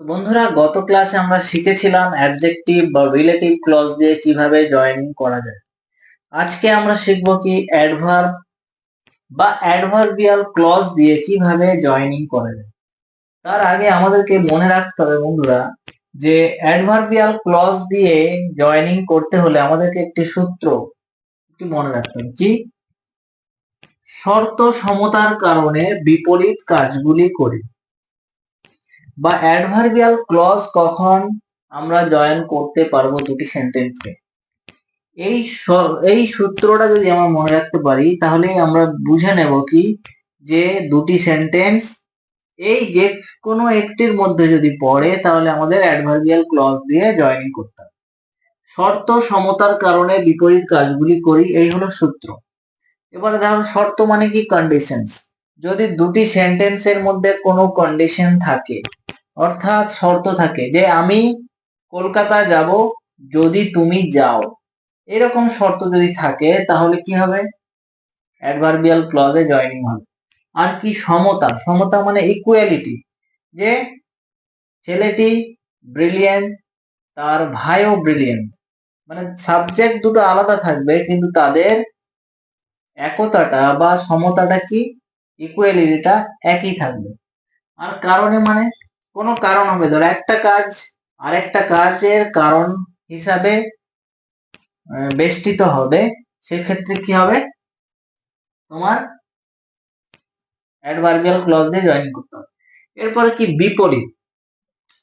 বন্ধুরা, গত ক্লাসে আমরা শিখেছিলাম অ্যাডজেক্টিভ বা রিলেটিভ ক্লজ দিয়ে কীভাবে জয়েনিং করা যায়। আজকে আমরা শিখব কি অ্যাডভার্ব বা অ্যাডভার্বিয়াল ক্লজ দিয়ে কীভাবে জয়েনিং করা যায়। তার আগে আমাদেরকে মনে রাখতে হবে বন্ধুরা, যে অ্যাডভার্বিয়াল ক্লজ দিয়ে জয়েনিং করতে হলে আমাদেরকে একটি সূত্র একটু মনে রাখতে হবে। কি? শর্ত সমতার কারণে বিপরীত কাজগুলি করি। বা অ্যাডভার্বিয়াল ক্লজ কখন আমরা জয়েন করতে পারব দুটি সেন্টেন্সকে এই এই সূত্রটা যদি আমরা মনে রাখতে পারি তাহলে আমরা বুঝে নেব কি? যে দুটি সেন্টেন্স এই যে কোনো একটির মধ্যে যদি পড়ে, তাহলে আমাদের অ্যাডভার্বিয়াল ক্লজ দিয়ে জয়েনিং করতে হবে। শর্ত সমতার কারণে বিপরীত কাজগুলি করি, এই হলো সূত্র। এবারে ধরুন শর্ত মানে কি? কন্ডিশনস যদি দুটি সেন্টেন্সের মধ্যে কোনো কন্ডিশন থাকে অর্থাৎ শর্ত থাকে যে আমি কলকাতা যাব যদি তুমি যাও। এরকম শর্ত যদি থাকে, তাহলে কি হবে? অ্যাডভার্বিয়াল ক্লজে জয়েনিং হবে। আর কি সমতা? সমতা মানে ইকুয়ালিটি যে ছেলেটি ব্রিলিয়েন্ট তার ভাইও ব্রিলিয়েন্ট মানে সাবজেক্ট দুটো আলাদা থাকবে, কিন্তু তাদের একতাটা বা সমতাটা কি? ইকুয়ালিটিটা একই থাকবে। আর কারণে মানে? কোনো কারণ হবে। ধরো একটা কাজ আর একটা কাজের কারণ হিসাবে বেষ্টিত হবে। সেক্ষেত্রে কি হবে? তোমার অ্যাডভার্বিয়াল ক্লজ দিয়ে জয়েন করতে হবে। এরপরে কি? বিপরীত।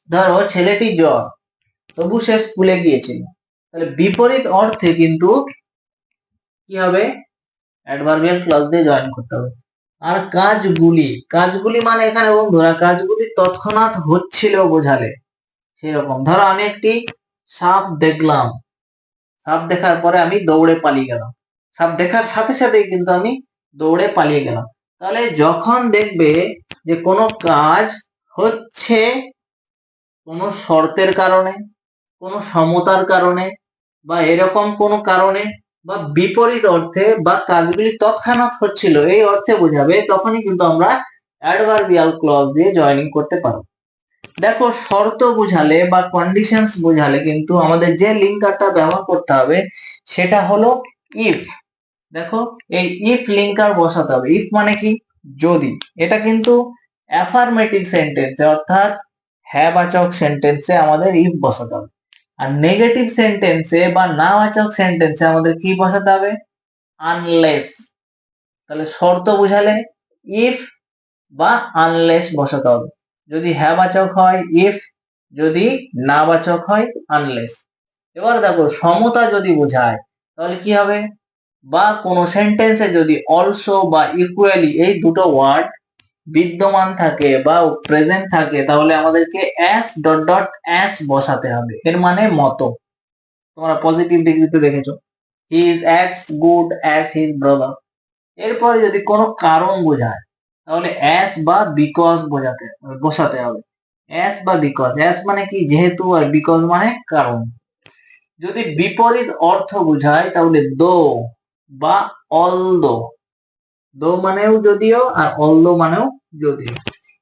ধরো ছেলেটি জ্বর, তবু সে স্কুলে গিয়েছিল। তাহলে বিপরীত অর্থে কিন্তু কি হবে? অ্যাডভার্বিয়াল ক্লজ দিয়ে জয়েন করতে হবে। আর কাজগুলি কাজগুলি মানে এখানে বন্ধুরা, কাজগুলি তৎক্ষণাৎ হচ্ছিল বোঝালে। সেরকম। ধরো আমি একটি সাপ দেখলাম। সাপ দেখার পরে আমি দৌড়ে পালিয়ে গেলাম। সাপ দেখার সাথে সাথেই কিন্তু আমি দৌড়ে পালিয়ে গেলাম। তাহলে যখন দেখবে যে কোনো কাজ হচ্ছে কোনো শর্তের কারণে, কোনো সমতার কারণে বা এরকম কোনো কারণে বা বিপরীত অর্থে বা কাজগুলি তৎক্ষণাৎ হচ্ছিল, এই অর্থে বোঝাবে তখনই কিন্তু আমরা অ্যাডভার্বিয়াল ক্লজ দিয়ে জয়েনিং করতে পারব। দেখো, শর্ত বোঝালে বা কন্ডিশনস বোঝালে কিন্তু আমাদের যে লিঙ্কারটা ব্যবহার করতে হবে, সেটা হলো ইফ দেখো, এই ইফ লিঙ্কার বসাতে হবে। ইফ মানে কি? যদি। এটা কিন্তু অ্যাফার্মেটিভ সেন্টেন্সে অর্থাৎ হ্যাঁ বাচক সেন্টেন্সে আমাদের ইফ বসাতে হবে। আর নেগেটিভ সেন্টেন্সে বা না বাচক সেন্টেন্সে আমাদের কি বসাতে হবে? আনলেস তাহলে শর্ত বুঝালে ইফ বা আনলেস বসাতে হবে। যদি হ্যাবাচক হয় ইফ যদি না বাচক হয় আনলেস এবার দেখো, সমতা যদি বোঝায়, তাহলে কি হবে? বা কোনো সেন্টেন্সে যদি অলসো বা ইকুয়ালি এই দুটো ওয়ার্ড বিদ্যমান থাকে বা প্রেজেন্ট থাকে, তাহলে আমাদেরকে অ্যাস ডট ডট অ্যাস বসাতে হবে। এর মানে মতো। তোমরা পজিটিভ ডিগ্রিতে দেখেছ। He is as good as his brother এরপরে যদি কোনো কারণ বোঝায়, তাহলে অ্যাস বা বিকজ বোঝাতে, বসাতে হবে। অ্যাস বা বিকজ অ্যাস মানে কি? যেহেতু আর বিকজ মানে কারণ। যদি বিপরীত অর্থ বোঝায়, তাহলে দো বা অল দো মানেও যদিও আর অলদো মানেও যদিও।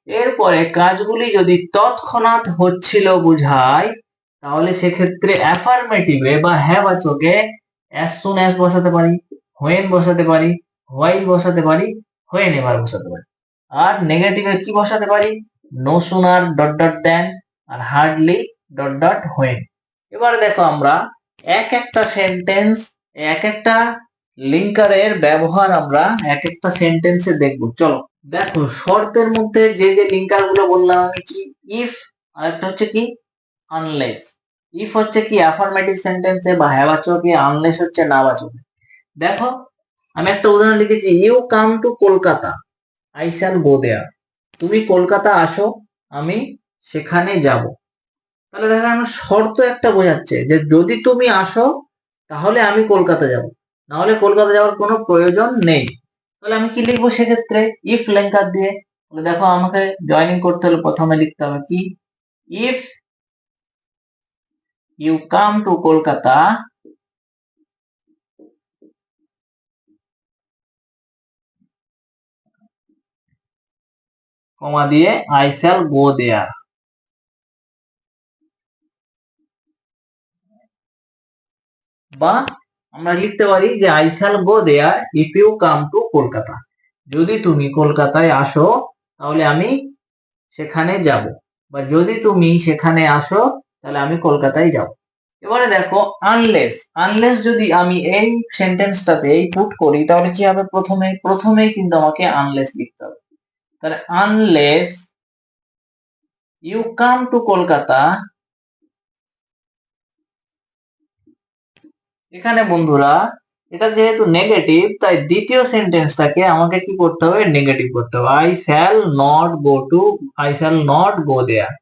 এরপরে কাজগুলি যদি তৎক্ষণাৎ হচ্ছিল বুঝায় তাহলে সেক্ষেত্রে অ্যাফার্মেটিভে বা হ্যাঁ বাচকে অ্যাজ সুন অ্যাজ বসাতে পারি হোয়েন বসাতে পারি হোয়াইল বসাতে পারি হোয়েন এবার বসাতে পারি। আর নেগেটিভে কি বসাতে পারি? No sooner dot dot than R hardly dot dot when এবার দেখো আমরা এক একটা সেন্টেন্স এক একটা লিঙ্কারের ব্যবহার আমরা এক একটা সেন্টেন্সে দেখব। চলো, দেখো, শর্তের মধ্যে যে যে লিঙ্কারগুলো বললাম আমি কি? ইফ আর একটা হচ্ছে কি? আনলেস ইফ হচ্ছে কি অ্যাফার্মেটিভ সেন্টেন্সে বা হ্যাবাচকে আনলেস হচ্ছে না বাচকে দেখো, আমি একটা উদাহরণ লিখেছি you come to Kolkata I shall go there তুমি কলকাতা আসো, আমি সেখানে যাব। তাহলে দেখো, আমার শর্ত একটা বোঝাচ্ছে যে যদি তুমি আসো, তাহলে আমি কলকাতা যাব। নাহলে কলকাতা যাওয়ার কোনো প্রয়োজন নেই। তাহলে আমি কি লিখব সেক্ষেত্রে? ইফ লেঙ্কার দিয়ে। দেখো আমাকে জয়নিং করতে হলে প্রথমে লিখতে হবে কি? If you come to Kolkata comma দিয়ে আই শ্যাল গো দেয়ার বা আমরা লিখতে পারি যে I shall go there if you come to Kolkata যদি তুমি কলকাতায় আসো, তাহলে আমি সেখানে যাব। বা যদি তুমি সেখানে আসো, তাহলে আমি কলকাতায় যাব। এবারে দেখো আনলেস আনলেস যদি আমি এই সেন্টেন্সটাতে এই পুট করি, তাহলে কি হবে প্রথমে? প্রথমেই কিন্তু আমাকে আনলেস লিখতে হবে। তাহলে unless you come to Kolkata এখানে বন্ধুরা, এটা যেহেতু নেগেটিভ তাই দ্বিতীয় সেন্টেন্সটাকে আমাকে কি করতে হবে? নেগেটিভ করতে হবে। I shall not go to I shall not go there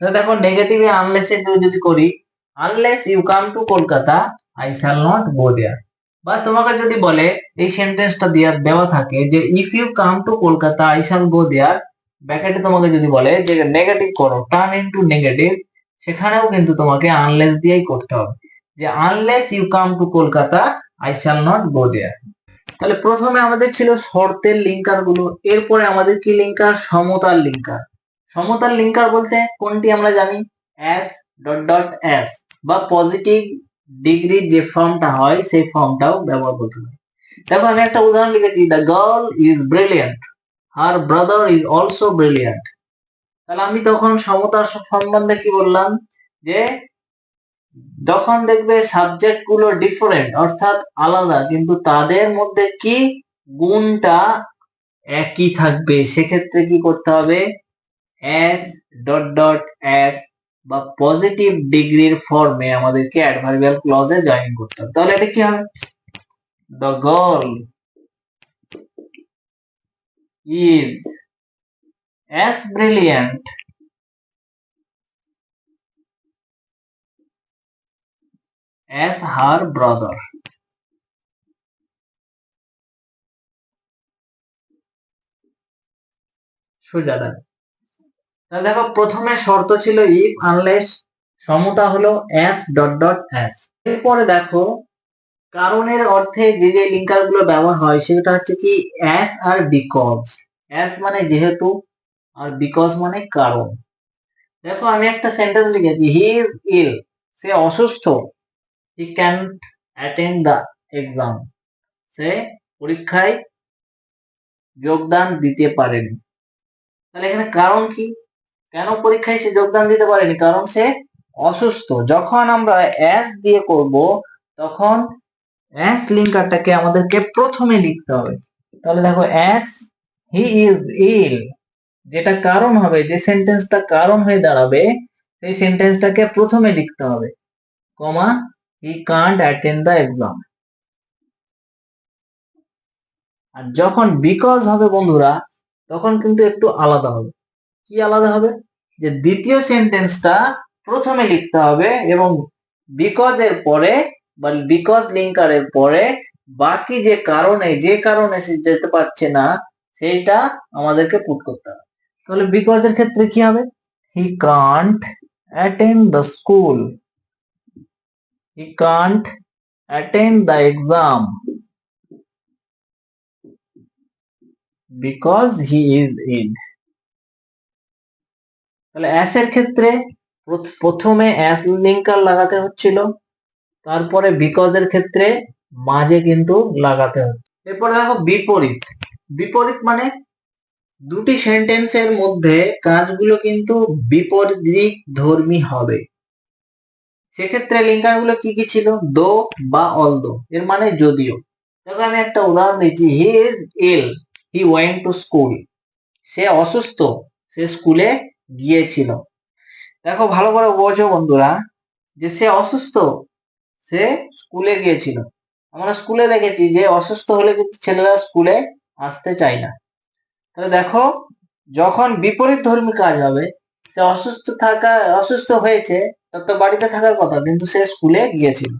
দেখো নেগেটিভে আনলেস যদি করি unless you come to Kolkata I shall not go there বা তোমাকে যদি বলে, এই সেন্টেন্সটা দেওয়া দেওয়া থাকে যে if you come to Kolkata I shall go there ব্যাকেটে তোমাকে যদি বলে যে নেগেটিভ করো টার্ন ইনটু নেগেটিভ সেখানেও কিন্তু তোমাকে আনলেস দিয়েই করতে হবে। যে unless you come to Kolkata I shall not go there তাহলে প্রথমে আমাদের ছিল শর্তের লিঙ্কারগুলো, এরপরে আমাদের কি লিঙ্কার সমতার লিঙ্কার সমতার লিঙ্কার বলতে কোনটি আমরা জানি? এস ডট ডট এস বা পজিটিভ ডিগ্রির যে ফর্মটা হয়, সেই ফর্মটাও ব্যবহার করতে হয় দেখো, আমি একটা উদাহরণ লিখেছি the girl is brilliant her brother is also brilliant তাহলে আমি তখন সমতার সম্বন্ধে কি বললাম? যে যখন দেখবে সাবজেক্টগুলো ডিফারেন্ট অর্থাৎ আলাদা, কিন্তু তাদের মধ্যে কি গুণটা একই থাকবে? সেক্ষেত্রে কি করতে হবে? এস ডট ডট এস বা পজিটিভ ডিগ্রির ফর্মে আমাদেরকে অ্যাডভার্বিয়াল ক্লজে জয়েন করতে হবে। তাহলে এটা কি হবে? The girl is as brilliant. As her brother. সোজা তাহলে দেখো, প্রথমে শর্ত ছিল ইফ আনলেস সমতা হলো এস ডট ডট এস এরপরে দেখো, কারণের অর্থে যে যে লিঙ্কারগুলো ব্যবহার হয়, সেটা হচ্ছে কি এস আর বিকজ এস মানে যেহেতু আর বিকজ মানে কারণ। দেখো আমি একটা সেন্টেন্স লিখেছি হি ইজ ইল সে অসুস্থ he can attend the exam সে পরীক্ষায় যোগদান দিতে পারেনি। তাহলে এখানে কারণ কি? কেন পরীক্ষায় সে যোগদান দিতে পারেনি? কারণ সে অসুস্থ। যখন আমরা অ্যাস দিয়ে করব, তখন অ্যাস লিঙ্কারটাকে আমাদেরকে প্রথমে লিখতে হবে। তাহলে দেখো অ্যাস হি ইজ ইল যেটা কারণ হবে, যে সেন্টেন্সটা কারণ হয়ে দাঁড়াবে, সেই সেন্টেন্সটাকে প্রথমে লিখতে হবে। Comma he can't attend the exam আর যখন বিকজ হবে বন্ধুরা, তখন কিন্তু একটু আলাদা হবে। কি আলাদা হবে? যে দ্বিতীয় সেন্টেন্সটা প্রথমে লিখতে হবে এবং বিকজ এর পরে বা বিকজ লিঙ্কারের পরে বাকি যে কারণে যে কারণে যেতে পারছে না, সেইটা আমাদেরকে পুট করতে হবে। তাহলে বিকজ এর ক্ষেত্রে কি হবে? He can't attend the school he can't attend the exam because he is in তাহলে অ্যাস এর ক্ষেত্রে প্রথমে অ্যাস লিঙ্কার লাগাতে হচ্ছিল, তারপরে বিকজ এর ক্ষেত্রে মাঝে কিন্তু লাগাতে হচ্ছে। এরপরে দেখো বিপরীত। বিপরীত মানে দুটি সেন্টেন্সের মধ্যে কাজগুলো কিন্তু বিপরীত ধর্মী হবে। সেক্ষেত্রে লিঙ্কারগুলো কি কি ছিল? দো বা অল দো এর মানে যদিও। দেখো আমি একটা উদাহরণ দিচ্ছি। He is ill. He went to school. সে অসুস্থ। সে স্কুলে গিয়েছিল। দেখো ভালো করে বোঝো বন্ধুরা, যে সে অসুস্থ, সে স্কুলে গিয়েছিল। আমরা স্কুলে দেখেছি যে অসুস্থ হলে কিন্তু ছেলেরা স্কুলে আসতে চায় না। তাহলে দেখো, যখন বিপরীত ধর্মী কাজ হবে, সে অসুস্থ থাকা, অসুস্থ হয়েছে, তার তো বাড়িতে থাকার কথা, কিন্তু সে স্কুলে গিয়েছিল।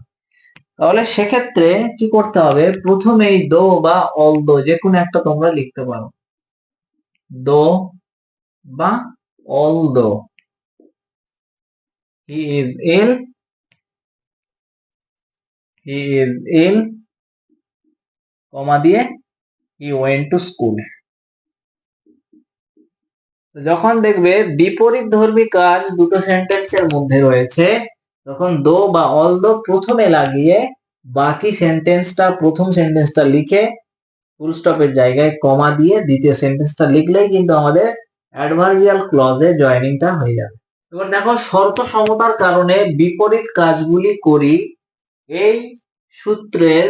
তাহলে সেক্ষেত্রে কি করতে হবে? প্রথমেই দো বা অল দো, যে কোনো একটা তোমরা লিখতে পারো। দো বা অল দো। হি ইজ ইল হি ইজ ইল কমা দিয়ে হি ওয়েন্ট টু স্কুল যখন দেখবে বিপরীত ধর্মী কাজ দুটো সেন্টেন্সের মধ্যে রয়েছে, তখন দো বা অল দো প্রথমে লাগিয়ে বাকি সেন্টেন্সটা প্রথম সেন্টেন্সটা লিখে ফুল স্টপের জায়গায় কমা দিয়ে দ্বিতীয় সেন্টেন্সটা লিখলেই কিন্তু আমাদের অ্যাডভার্বিয়াল ক্লজে জয়েনিংটা হয়ে যাবে। এবার দেখো শর্ত সমতার কারণে বিপরীত কাজগুলি করি, এই সূত্রের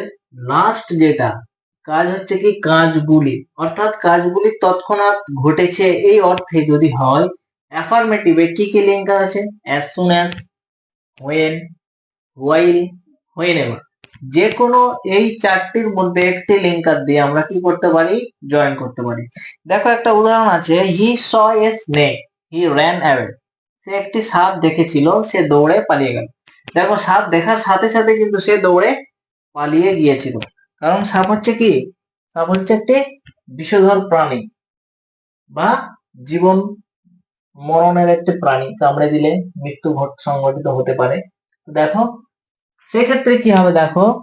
লাস্ট যেটা কাজ হচ্ছে কি কাজগুলি। অর্থাৎ কাজগুলি তৎক্ষণাৎ ঘটেছে এই অর্থে যদি হয় অ্যাফার্মেটিভে কি কি লিঙ্ক আছে? As soon as when while whenever যে কোনো এই চারটির মধ্যে একটি লিঙ্কার দিয়ে আমরা কি করতে পারি? জয়েন করতে পারি। দেখো একটা উদাহরণ আছে he saw a snake he ran away সে একটি সাপ দেখেছিল, সে দৌড়ে পালিয়ে গেল। দেখো, সাপ দেখার সাথে সাথে কিন্তু সে দৌড়ে পালিয়ে গিয়েছিল। কারণ সাপ হচ্ছে কি? সাপ হচ্ছে একটি বিষধর প্রাণী বা জীবন মরণের একটি প্রাণী, কামড়ে দিলে মৃত্যু ঘট- সংঘটিত হতে পারে। দেখো, সেক্ষেত্রে কি হবে দেখো,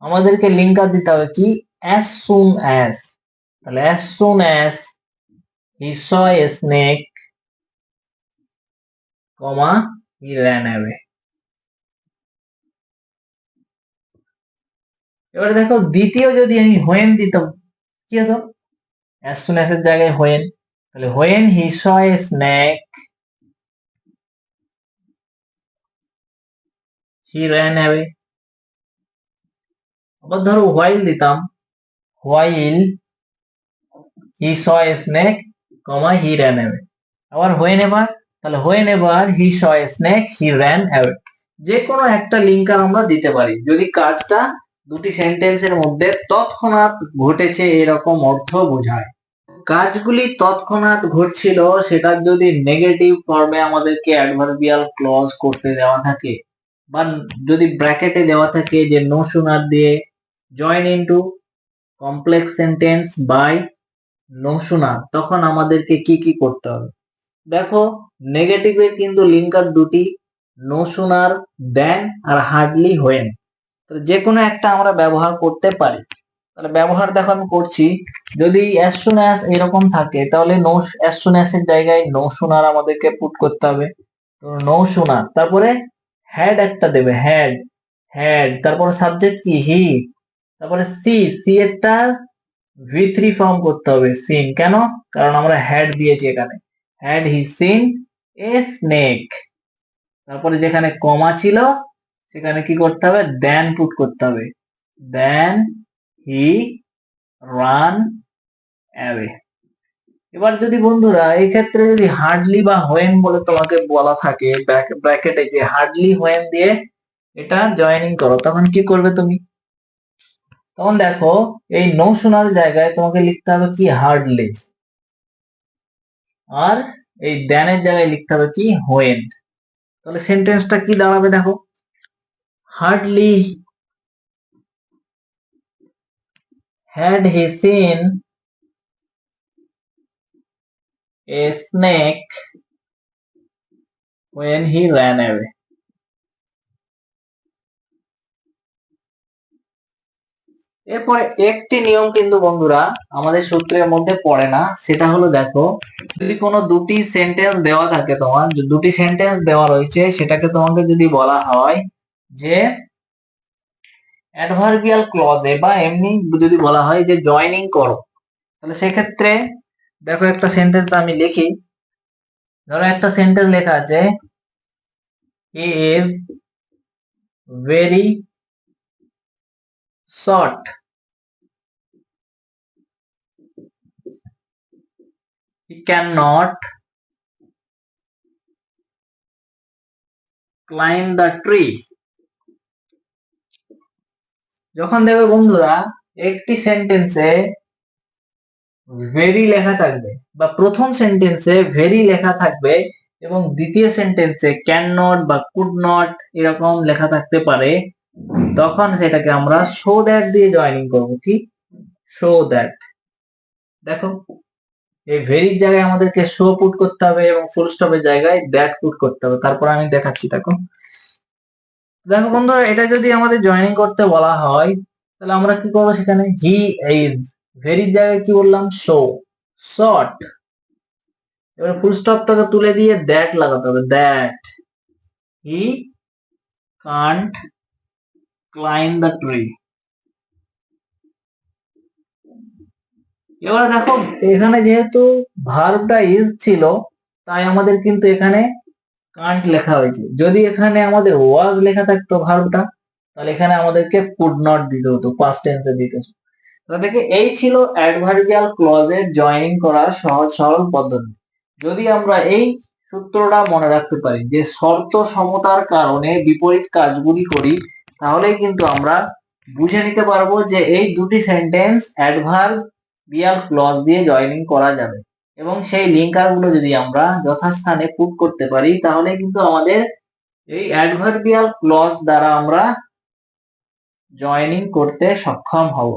আমাদেরকে লিঙ্কার দিতে হবে কি? অ্যাজ সুন অ্যাজ তাহলে as soon as he snake comma he ran away এবারে দেখো দ্বিতীয় যদি আমি হোয়েন দিতাম, কি হতো? অ্যাজ সুন অ্যাজ এর জায়গায় হোয়েন, তাহলে when he saw a snake he ran away. আবার ধরো হোয়াইল দিতাম, while he saw a snake comma he ran away. আবার হোয়েন এভার তাহলে whenever he saw a snake he ran away. যে কোনো একটা লিঙ্কার আমরা দিতে পারি। যদি কাজটা দুটি সেন্টেন্সের মধ্যে তৎক্ষণাৎ ঘটেছে এরকম অর্থ বোঝায়। কাজগুলি তৎক্ষণাৎ ঘটছিল, সেটা যদি নেগেটিভ ফর্মে আমাদেরকে অ্যাডভার্বিয়াল ক্লজ করতে দেওয়া থাকে, বা যদি ব্র্যাকেটে দেওয়া থাকে যে নো শোনার দিয়ে join into complex sentence by no sooner তখন আমাদেরকে কি কি করতে হবে? দেখো নেগেটিভের কিন্তু লিঙ্কার দুটি নো শোনার দেন আর হার্ডলি হোয়েন তো যে কোনো একটা আমরা ব্যবহার করতে পারি। তাহলে ব্যবহার দেখো আমি করছি, যদি অ্যাজ সুন অ্যাজ এরকম থাকে, তাহলে নো অ্যাজ সুন অ্যাজ এর জায়গায় নো শোনার আমাদেরকে পুট করতে হবে। তো নো শোনার তারপরে হ্যাড একটা দেবে হ্যাড হ্যাড তারপরে সাবজেক্ট কি? হি তারপরে সি সি এরটা ভি থ্রি ফর্ম করতে হবে সিন কেন? কারণ আমরা হ্যাড দিয়েছি এখানে। Had he seen a snake তারপরে যেখানে কমা ছিল সেখানে কি করতে হবে? দেন পুট করতে হবে। দেন হি রান অ্যাওয়ে এবার যদি বন্ধুরা, এই ক্ষেত্রে যদি হার্ডলি বা হোয়েন বলে তোমাকে বলা থাকে ব্র্যাকেটে যে হার্ডলি হোয়েন দিয়ে এটা জয়েনিং করো, তখন কি করবে তুমি? তখন দেখো, এই নো শোনার জায়গায় তোমাকে লিখতে হবে কি? হার্ডলি আর এই দেনের জায়গায় লিখতে হবে কি? হোয়েন তাহলে সেন্টেন্সটা কি দাঁড়াবে দেখো? Hardly had he seen a snake when he ran away. এরপরে একটি নিয়ম কিন্তু বন্ধুরা আমাদের সূত্রের মধ্যে পড়ে না, সেটা হলো দেখো, যদি কোনো দুটি সেন্টেন্স দেওয়া থাকে তোমার, দুটি সেন্টেন্স দেওয়া রয়েছে, সেটাকে তোমাকে যদি বলা হয় যে অ্যাডভার্বিয়াল ক্লজে বা এমনি যদি বলা হয় যে জয়েনিং করো, তাহলে সেক্ষেত্রে দেখো একটা সেন্টেন্স আমি লিখি। ধরো একটা সেন্টেন্স লেখা আছে he is very short he can not climb the tree যখন দেখবে বন্ধুরা, একটি সেন্টেন্সে ভেরি লেখা থাকবে বা প্রথম সেন্টেন্সে ভেরি লেখা থাকবে এবং দ্বিতীয় সেন্টেন্সে ক্যান নট বা কুড নট এরকম লেখা থাকতে পারে, তখন সেটাকে আমরা শো দ্যাট দিয়ে জয়েনিং করব। কি? শো দ্যাট দেখো এই ভেরির জায়গায় আমাদেরকে শো পুট করতে হবে এবং ফুল স্টপের জায়গায় দ্যাট পুট করতে হবে। তারপর আমি দেখাচ্ছি, দেখো। দেখো বন্ধুরা, এটা যদি আমাদের জয়েনিং করতে বলা হয়, তাহলে আমরা কি করব সেখানে? হি ইজ ভেরির জায়গায় কি বললাম? শো শর্ট এবার ফুল স্টপটাকে তুলে দিয়ে দ্যাট লাগাতে হবে। That he can't climb the tree এবার দেখো, এখানে যেহেতু ভার্বটা ইজ ছিল, তাই আমাদের কিন্তু এখানে কান্ট লেখা হয়েছে। যদি এখানে আমাদের ওয়াজ লেখা থাকতো ভার্বটা, তাহলে এখানে আমাদেরকে কুড নট দিতে হতো পাস্ট টেন্সে দিতে হতো। দেখে, এই ছিল অ্যাডভার্বিয়াল ক্লজের জয়েনিং করার সহজ সরল পদ্ধতি। যদি আমরা এই সূত্রটা মনে রাখতে পারি যে শর্ত সমতার কারণে বিপরীত কাজগুলি করি, তাহলেই কিন্তু আমরা বুঝে নিতে পারব যে এই দুটি সেন্টেন্স অ্যাডভার্বিয়াল ক্লজ দিয়ে জয়েনিং করা যাবে। এবং সেই লিঙ্কারগুলো যদি আমরা যথাস্থানে পুট করতে পারি, তাহলে কিন্তু আমাদের এই অ্যাডভার্বিয়াল ক্লজ দ্বারা আমরা জয়েনিং করতে সক্ষম হব।